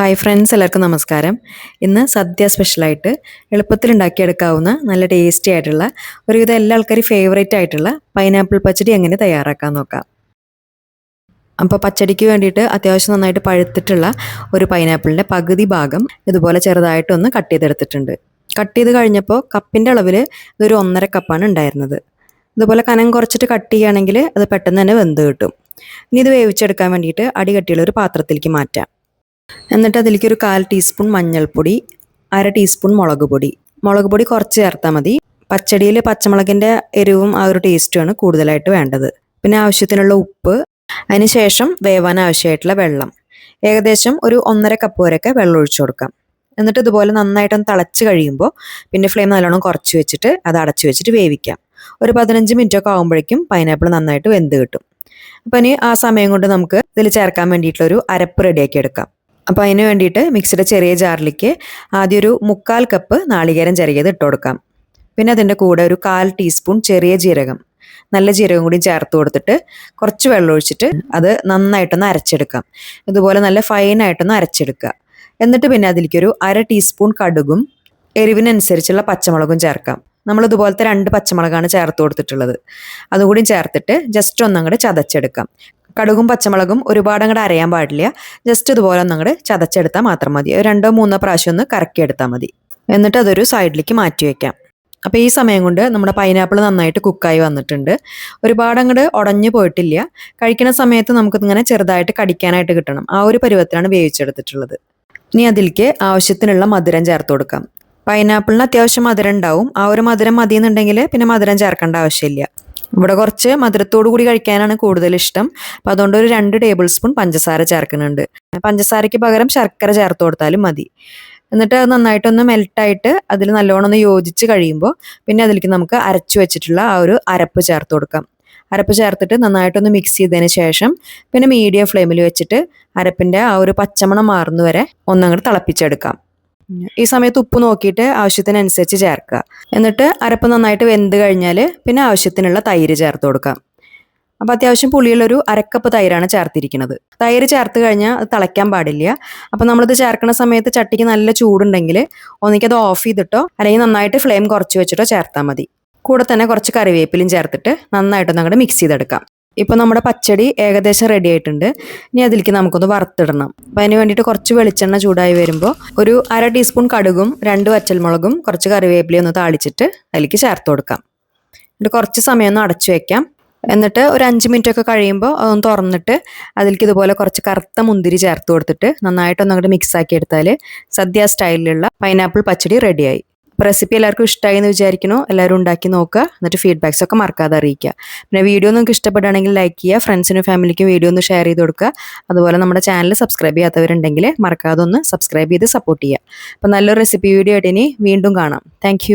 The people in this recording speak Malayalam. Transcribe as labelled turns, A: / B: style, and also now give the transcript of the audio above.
A: ഹായ് ഫ്രണ്ട്സ് എല്ലാവർക്കും നമസ്കാരം. ഇന്ന് സദ്യ സ്പെഷ്യലായിട്ട് എളുപ്പത്തിൽ ഉണ്ടാക്കിയെടുക്കാവുന്ന നല്ല ടേസ്റ്റി ആയിട്ടുള്ള ഒരുവിധം എല്ലാ ആൾക്കാരും ഫേവറേറ്റ് ആയിട്ടുള്ള പൈനാപ്പിൾ പച്ചടി എങ്ങനെ തയ്യാറാക്കാൻ നോക്കാം. അപ്പോൾ പച്ചടിക്ക് വേണ്ടിയിട്ട് അത്യാവശ്യം നന്നായിട്ട് പഴുത്തിട്ടുള്ള ഒരു പൈനാപ്പിളിന്റെ പകുതി ഭാഗം ഇതുപോലെ ചെറുതായിട്ടൊന്ന് കട്ട് ചെയ്തെടുത്തിട്ടുണ്ട്. കട്ട് ചെയ്ത് കഴിഞ്ഞപ്പോൾ കപ്പിന്റെ അളവിൽ ഇതൊരു ഒന്നര കപ്പാണ് ഉണ്ടായിരുന്നത്. ഇതുപോലെ കനം കുറച്ചിട്ട് കട്ട് ചെയ്യുകയാണെങ്കിൽ അത് പെട്ടെന്ന് തന്നെ വെന്ത് കിട്ടും. ഇനി ഇത് വേവിച്ചെടുക്കാൻ വേണ്ടിയിട്ട് അടികട്ടിയുള്ള ഒരു പാത്രത്തിലേക്ക് മാറ്റാം. എന്നിട്ട് അതിലേക്ക് ഒരു കാൽ ടീസ്പൂൺ മഞ്ഞൾപ്പൊടി അര ടീസ്പൂൺ മുളക് പൊടി. മുളക് പൊടി കുറച്ച് ചേർത്താൽ മതി. പച്ചടിയിൽ പച്ചമുളകിന്റെ എരിവും ആ ഒരു ടേസ്റ്റുമാണ് കൂടുതലായിട്ട് വേണ്ടത്. പിന്നെ ആവശ്യത്തിനുള്ള ഉപ്പ് അതിനുശേഷം വേവാൻ ആവശ്യമായിട്ടുള്ള വെള്ളം. ഏകദേശം ഒരു ഒന്നര കപ്പ് വരെയൊക്കെ വെള്ളം ഒഴിച്ചു കൊടുക്കാം. എന്നിട്ട് ഇതുപോലെ നന്നായിട്ടൊന്ന് തിളച്ച് കഴിയുമ്പോൾ പിന്നെ ഫ്ലെയിം നല്ലോണം കുറച്ച് വെച്ചിട്ട് അത് അടച്ചു വെച്ചിട്ട് വേവിക്കാം. ഒരു പതിനഞ്ച് മിനിറ്റ് ഒക്കെ ആകുമ്പോഴേക്കും പൈനാപ്പിൾ നന്നായിട്ട് വെന്ത് കിട്ടും. അപ്പം ഇനി ആ സമയം കൊണ്ട് നമുക്ക് ഇതിൽ ചേർക്കാൻ വേണ്ടിയിട്ടുള്ള ഒരു അരപ്പ് റെഡിയാക്കി എടുക്കാം. അപ്പോൾ അതിന് വേണ്ടിയിട്ട് മിക്സിയുടെ ചെറിയ ജാറിലേക്ക് ആദ്യം ഒരു മുക്കാൽ കപ്പ് നാളികേരം ചെറിയത് ഇട്ട് കൊടുക്കാം. പിന്നെ അതിന്റെ കൂടെ ഒരു കാൽ ടീസ്പൂൺ ചെറിയ ജീരകം നല്ല ജീരകം കൂടി ചേർത്ത് കൊടുത്തിട്ട് കുറച്ച് വെള്ളം ഒഴിച്ചിട്ട് അത് നന്നായിട്ടൊന്ന് അരച്ചെടുക്കാം. ഇതുപോലെ നല്ല ഫൈനായിട്ടൊന്ന് അരച്ചെടുക്കുക. എന്നിട്ട് പിന്നെ അതിലേക്ക് ഒരു അര ടീസ്പൂൺ കടുകും എരിവിനനുസരിച്ചുള്ള പച്ചമുളകും ചേർക്കാം. നമ്മൾ ഇതുപോലത്തെ രണ്ട് പച്ചമുളകാണ് ചേർത്ത് കൊടുത്തിട്ടുള്ളത്. അതുകൂടി ചേർത്തിട്ട് ജസ്റ്റ് ഒന്നങ്ങോട്ട് ചതച്ചെടുക്കാം. കടുകും പച്ചമുളകും ഒരുപാട് അങ്ങോട്ട് അരയാൻ പാടില്ല. ജസ്റ്റ് ഇതുപോലെ ഒന്ന് അങ്ങോട്ട് ചതച്ചെടുത്താൽ മാത്രം മതി. രണ്ടോ മൂന്നോ പ്രാവശ്യം ഒന്ന് കറക്കിയെടുത്താൽ മതി. എന്നിട്ട് അതൊരു സൈഡിലേക്ക് മാറ്റി വയ്ക്കാം അപ്പോൾ ഈ സമയം കൊണ്ട് നമ്മുടെ പൈനാപ്പിൾ നന്നായിട്ട് കുക്കായി വന്നിട്ടുണ്ട്. ഒരുപാട് അങ്ങോട്ട് ഉടഞ്ഞു പോയിട്ടില്ല. കഴിക്കുന്ന സമയത്ത് നമുക്ക് ഇങ്ങനെ ചെറുതായിട്ട് കടിക്കാനായിട്ട് കിട്ടണം. ആ ഒരു പരുവത്തിലാണ് വേവിച്ചെടുത്തിട്ടുള്ളത്. ഇനി അതിലേക്ക് ആവശ്യത്തിനുള്ള മധുരം ചേർത്ത് കൊടുക്കാം. പൈനാപ്പിളിന് അത്യാവശ്യം മധുരം ഉണ്ടാവും. ആ ഒരു മധുരം മതി എന്നുണ്ടെങ്കിൽ പിന്നെ മധുരം ചേർക്കേണ്ട ആവശ്യമില്ല. ഇവിടെ കുറച്ച് മധുരത്തോടു കൂടി കഴിക്കാനാണ് കൂടുതൽ ഇഷ്ടം. അപ്പൊ അതുകൊണ്ട് ഒരു രണ്ട് ടേബിൾ സ്പൂൺ പഞ്ചസാര ചേർക്കുന്നുണ്ട്. പഞ്ചസാരയ്ക്ക് പകരം ശർക്കര ചേർത്ത് കൊടുത്താലും മതി. എന്നിട്ട് അത് നന്നായിട്ടൊന്ന് മെൽട്ടായിട്ട് അതിൽ നല്ലോണം ഒന്ന് യോജിച്ച് കഴിയുമ്പോൾ പിന്നെ അതിലേക്ക് നമുക്ക് അരച്ചു വെച്ചിട്ടുള്ള ആ ഒരു അരപ്പ് ചേർത്ത് കൊടുക്കാം. അരപ്പ് ചേർത്തിട്ട് നന്നായിട്ടൊന്ന് മിക്സ് ചെയ്തതിന് ശേഷം പിന്നെ മീഡിയം ഫ്ലെയിമിൽ വെച്ചിട്ട് അരപ്പിന്റെ ആ ഒരു പച്ചമണം മാറുന്നവരെ ഒന്നങ്ങോട്ട് തിളപ്പിച്ചെടുക്കാം. ഈ സമയത്ത് ഉപ്പ് നോക്കിയിട്ട് ആവശ്യത്തിനനുസരിച്ച് ചേർക്കുക. എന്നിട്ട് അരപ്പ് നന്നായിട്ട് വെന്ത് കഴിഞ്ഞാൽ പിന്നെ ആവശ്യത്തിനുള്ള തൈര് ചേർത്ത് കൊടുക്കാം. അപ്പോൾ അത്യാവശ്യം പുളിയുള്ളൊരു അരക്കപ്പ് തൈരാണ് ചേർത്തിരിക്കുന്നത്. തൈര് ചേർത്ത് കഴിഞ്ഞാൽ അത് തിളയ്ക്കാൻ പാടില്ല. അപ്പോൾ നമ്മളിത് ചേർക്കുന്ന സമയത്ത് ചട്ടിക്ക് നല്ല ചൂടുണ്ടെങ്കിൽ ഒന്നിക്കത് ഓഫ് ചെയ്തിട്ടോ അല്ലെങ്കിൽ നന്നായിട്ട് ഫ്ലെയിം കുറച്ച് വെച്ചിട്ടോ ചേർത്താൽ മതി. കൂടെ തന്നെ കുറച്ച് കറിവേപ്പിലും ചേർത്തിട്ട് നന്നായിട്ടൊന്ന് അങ്ങോട്ട് മിക്സ് ചെയ്തെടുക്കാം. ഇപ്പോൾ നമ്മുടെ പച്ചടി ഏകദേശം റെഡി ആയിട്ടുണ്ട്. ഇനി അതിലേക്ക് നമുക്കൊന്ന് വറുത്തിടണം. അപ്പോൾ അതിന് വേണ്ടിയിട്ട് കുറച്ച് വെളിച്ചെണ്ണ ചൂടായി വരുമ്പോൾ ഒരു അര ടീസ്പൂൺ കടുകും രണ്ട് വച്ചൽമുളകും കുറച്ച് കറിവേപ്പിലയും ഒന്ന് താളിച്ചിട്ട് അതിലേക്ക് ചേർത്ത് കൊടുക്കാം. എന്നിട്ട് കുറച്ച് സമയം ഒന്ന് അടച്ചു വെക്കാം. എന്നിട്ട് ഒരു അഞ്ച് മിനിറ്റ് ഒക്കെ കഴിയുമ്പോൾ അതൊന്ന് തുറന്നിട്ട് അതിലേക്ക് ഇതുപോലെ കുറച്ച് കറുത്ത മുന്തിരി ചേർത്ത് കൊടുത്തിട്ട് നന്നായിട്ടൊന്ന് അങ്ങോട്ട് മിക്സ് ആക്കി എടുത്താൽ സദ്യ സ്റ്റൈലിലുള്ള പൈനാപ്പിൾ പച്ചടി റെഡിയായി റെസിപ്പി എല്ലാവർക്കും ഇഷ്ടമായി എന്ന് വിചാരിക്കുന്നു. എല്ലാവരും ഉണ്ടാക്കി നോക്കുക. എന്നിട്ട് ഫീഡ്ബാക്സ് ഒക്കെ മറക്കാതെ അറിയിക്കുക. പിന്നെ വീഡിയോ നിങ്ങൾക്ക് ഇഷ്ടപ്പെടുകയാണെങ്കിൽ ലൈക്ക് ചെയ്യുക. ഫ്രണ്ട്സിനും ഫാമിലിക്കും വീഡിയോ ഒന്ന് ഷെയർ ചെയ്ത് കൊടുക്കുക. അതുപോലെ നമ്മുടെ ചാനൽ സബ്സ്ക്രൈബ് ചെയ്യാത്തവരുണ്ടെങ്കിൽ മറക്കാതെ ഒന്ന് സബ്സ്ക്രൈബ് ചെയ്ത് സപ്പോർട്ട് ചെയ്യുക. അപ്പോൾ നല്ലൊരു റെസിപ്പി വീഡിയോ ആയിട്ട് ഇനി വീണ്ടും കാണാം. താങ്ക്